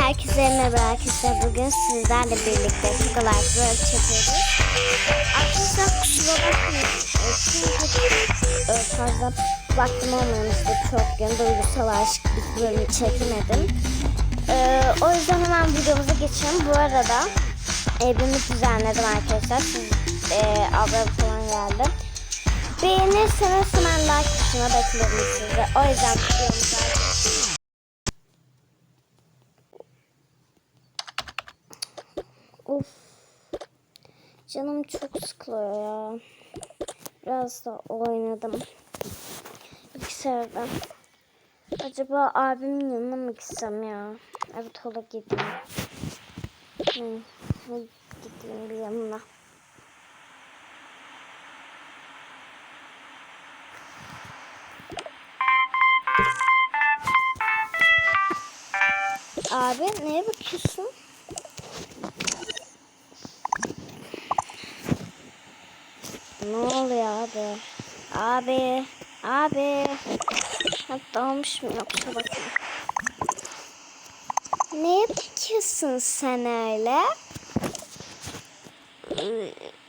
Herkese merhaba arkadaşlar. Bugün sizlerle birlikte Tokalar World çekiyoruz. Arkadaşlar kusura bakmayın. Ee, Çünkü fazla vaktim olmamıştı. Çok gün duygusal aşk bir bölümü çekemedim. Ee, o yüzden hemen videomuza geçelim. Bu arada evimi düzenledim arkadaşlar. Siz e, ablam falan geldi. Beğenirseniz hemen like tuşuna beklerim sizi. O yüzden videomuza Of. Canım çok sıkılıyor ya. Biraz da oynadım. Bilgisayarda. Acaba abimin yanına mı gitsem ya? Evet ola gideyim. Hı, gideyim bir yanına. Abi neye bakıyorsun? Ne oluyor abi? Abi, abi. Olmuş mu yoksa bakayım. Ne bakıyorsun sen öyle?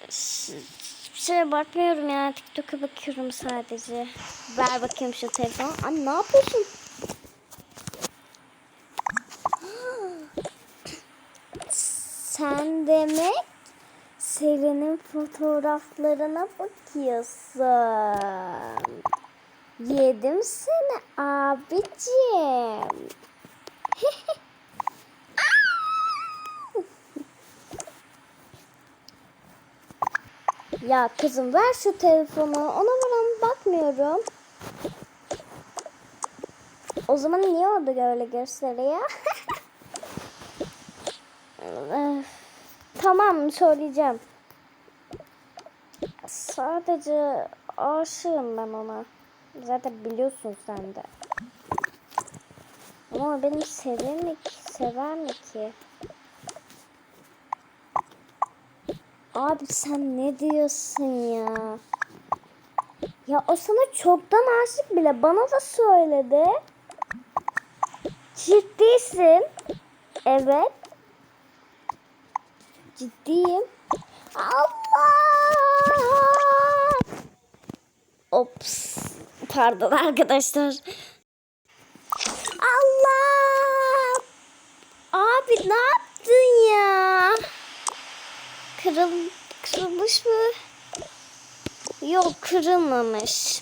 Hiçbir şeye bakmıyorum ya. TikTok'a bakıyorum sadece. Ver bakayım şu telefonu. Anne ne yapıyorsun? Sen demek Selin'in fotoğraflarına bakıyorsun. Yedim seni abicim. ya kızım ver şu telefonu. Ona falan bakmıyorum. O zaman niye orada öyle gösteriyor? Tamam söyleyeceğim. Sadece aşığım ben ona. Zaten biliyorsun sen de. Ama benim sever mi ki? Sever mi ki? Abi sen ne diyorsun ya? Ya o sana çoktan aşık bile. Bana da söyledi. Ciddisin. Evet. Ciddiyim. Allah! Ops. Pardon arkadaşlar. Allah! Abi ne yaptın ya? Kırıl kırılmış mı? Yok kırılmamış.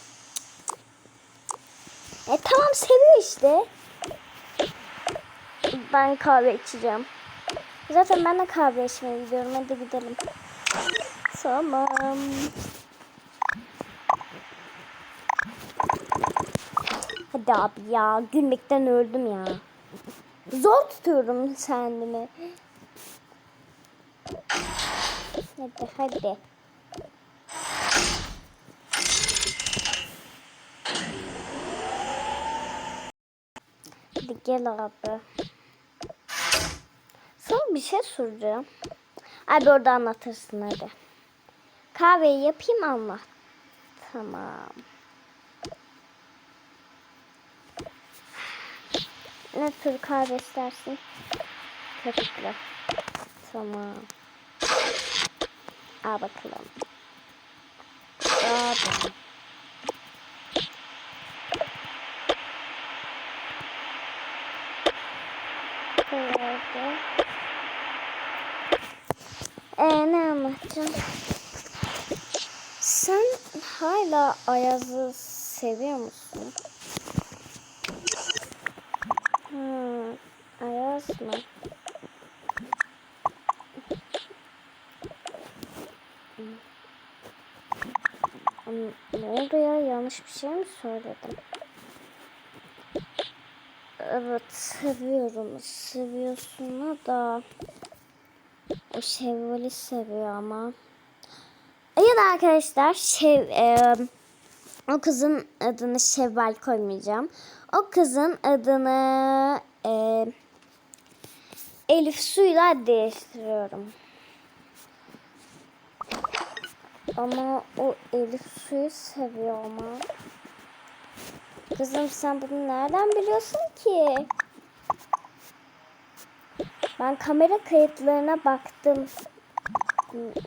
E tamam seviyor işte. Ben kahve içeceğim. Zaten ben de kahve içmeye gidiyorum. Hadi gidelim. Tamam. Hadi abi ya. Gülmekten öldüm ya. Zor tutuyorum kendimi. Hadi hadi. Hadi gel abi. Bir şey soracağım. Abi orada anlatırsın hadi. Kahveyi yapayım anlat. Tamam. Ne tür kahve istersin? Köpükle. Tamam. Al bakalım. Abi. Böyle. Ee, ne anlatacağım? Sen hala Ayaz'ı seviyor musun? Hmm, Ayaz mı? Ne oldu ya? Yanlış bir şey mi söyledim? Evet, seviyorum. Seviyorsun da... O Şevval'i seviyor ama. Evet arkadaşlar Şev, e, o kızın adını Şevval koymayacağım. O kızın adını e, Elif Su'yla değiştiriyorum. Ama o Elif Su'yu seviyor ama. Kızım sen bunu nereden biliyorsun ki? Ben kamera kayıtlarına baktım.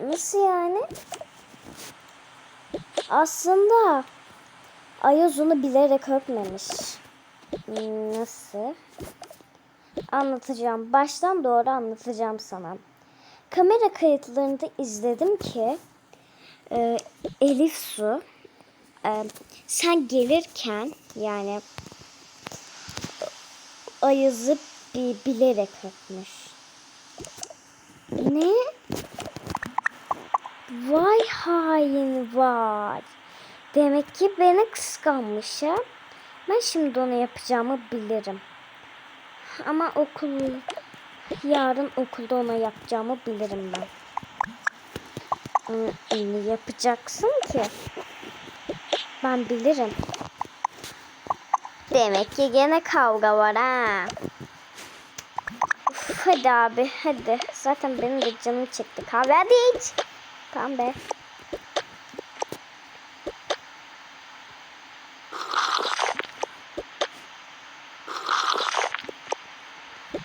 Nasıl yani? Aslında Ayaz onu bilerek öpmemiş. Nasıl? Anlatacağım. Baştan doğru anlatacağım sana. Kamera kayıtlarında izledim ki e, Elif Su e, sen gelirken yani Ayaz'ı bilerek öpmüş. Ne? Vay hain var. Demek ki beni kıskanmış ha. Ben şimdi onu yapacağımı bilirim. Ama okul yarın okulda ona yapacağımı bilirim ben. Ama ne yapacaksın ki? Ben bilirim. Demek ki gene kavga var ha. Hadi abi hadi. Zaten benim de canım çekti. Kahve hadi iç. Tamam be.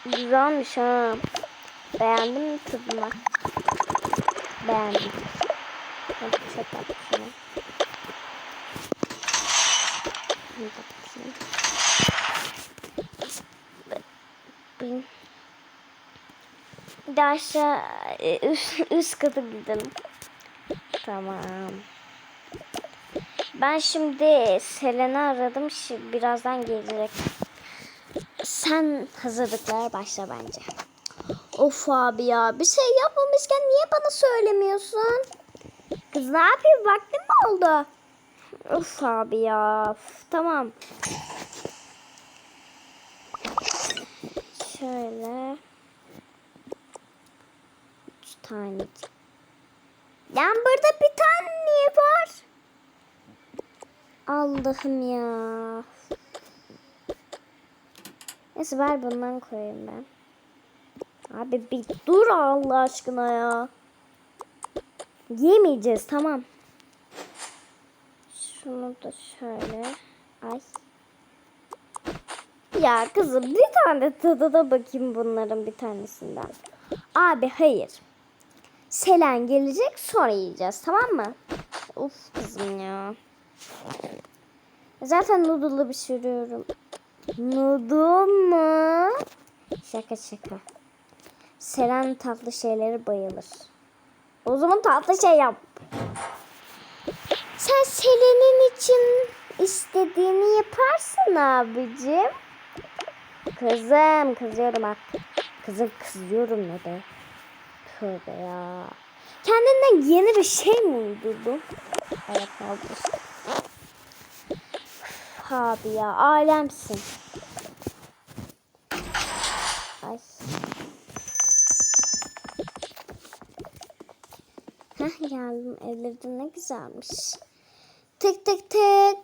Güzelmiş ha. Beğendin mi tadını? Beğendim. Hadi çöp şunu. Bunu da atayım. Bin. Bir de aşağı e, üst, üst kata gidelim. Tamam. Ben şimdi Selen'i aradım. Şi- Birazdan gelecek. Sen hazırlıklara başla bence. Of abi ya bir şey yapmamışken niye bana söylemiyorsun? Kız ne yapayım vaktim mi oldu? Of abi ya of, tamam. Şöyle. Üç tane. Yani burada bir tane niye var? Allah'ım ya. Neyse ver bundan koyayım ben. Abi bir dur Allah aşkına ya. Yemeyeceğiz tamam. Şunu da şöyle. Ay. Ya kızım bir tane tadına bakayım bunların bir tanesinden. Abi hayır. Selen gelecek sonra yiyeceğiz tamam mı? Of kızım ya. Zaten noodle'ı pişiriyorum. Noodle mu? Şaka şaka. Selen tatlı şeylere bayılır. O zaman tatlı şey yap. Sen Selen'in için istediğini yaparsın abicim. Kızım kızıyorum bak. Kızım kızıyorum ne be. Tövbe ya. Kendinden yeni bir şey mi uydurdun? Evet oldu Abi ya alemsin. Ay. Heh geldim evleri de ne güzelmiş. Tek tek tek.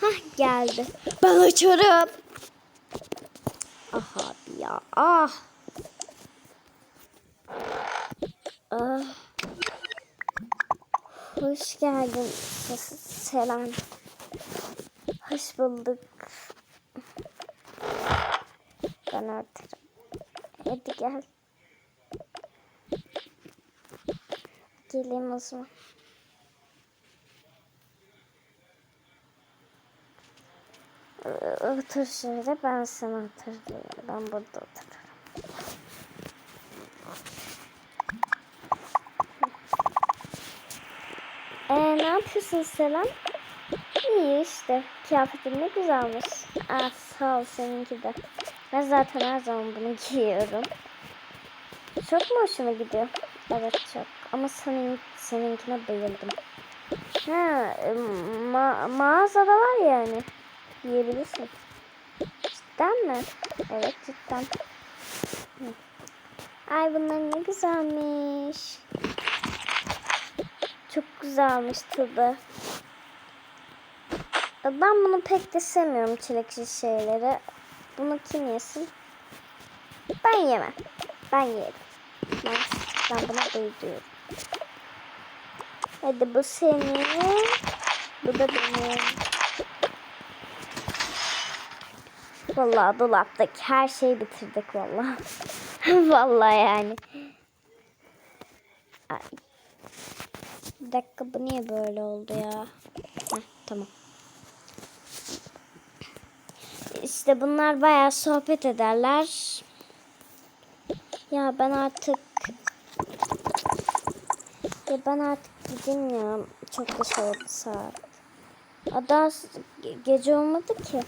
Heh geldi. Ben açarım. Ah abi ya ah. Ah. Hoş geldin Se- Selen. Hoş bulduk. Ben artık. Hadi gel. Geleyim o zaman. Otur şöyle ben sana oturuyorum. Ben burada otururum. Ee, ne yapıyorsun Selam? İyi işte. Kıyafetin ne güzelmiş. Ah, sağ ol seninki de. Ben zaten her zaman bunu giyiyorum. Çok mu hoşuma gidiyor? Evet çok. Ama senin, seninkine bayıldım. Ha, e, ma mağazada var yani. Yiyebilirsin. Cidden mi? Evet cidden. Ay bunlar ne güzelmiş. Çok güzelmiş tadı. Ben bunu pek de sevmiyorum çilekli şeyleri. Bunu kim yesin? Ben yemem. Ben yerim. Ben, ben buna bayılıyorum. Hadi bu senin. Bu da benim. Vallahi dolaptaki her şeyi bitirdik vallahi. vallahi yani. Ay. Bir dakika bu niye böyle oldu ya? Heh, tamam. İşte bunlar bayağı sohbet ederler. Ya ben artık ya ben artık gideyim ya. Çok geç oldu saat. Ge- gece olmadı ki.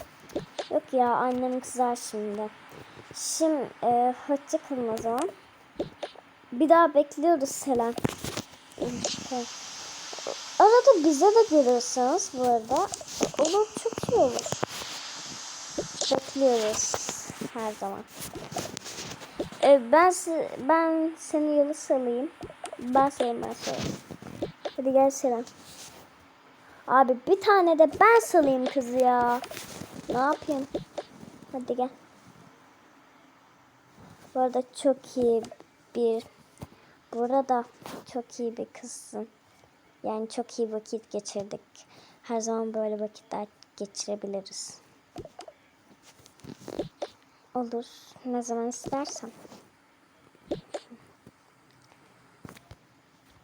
Yok ya annem kızar şimdi. Şimdi e, hoşça kalın o zaman. Bir daha bekliyoruz Selen. Arada bize de gelirseniz bu arada olur çok iyi olur. Bekliyoruz her zaman. E, ben ben seni yolu salayım. Ben sayayım ben sayayım. Hadi gel Selen. Abi bir tane de ben salayım kızı ya. Ne yapayım? Hadi gel. Bu arada çok iyi bir bu arada çok iyi bir kızsın. Yani çok iyi vakit geçirdik. Her zaman böyle vakitler geçirebiliriz. Olur. Ne zaman istersen.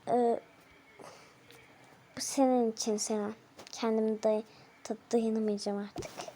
Ee, bu senin için Sena. Kendimi day dayanamayacağım artık.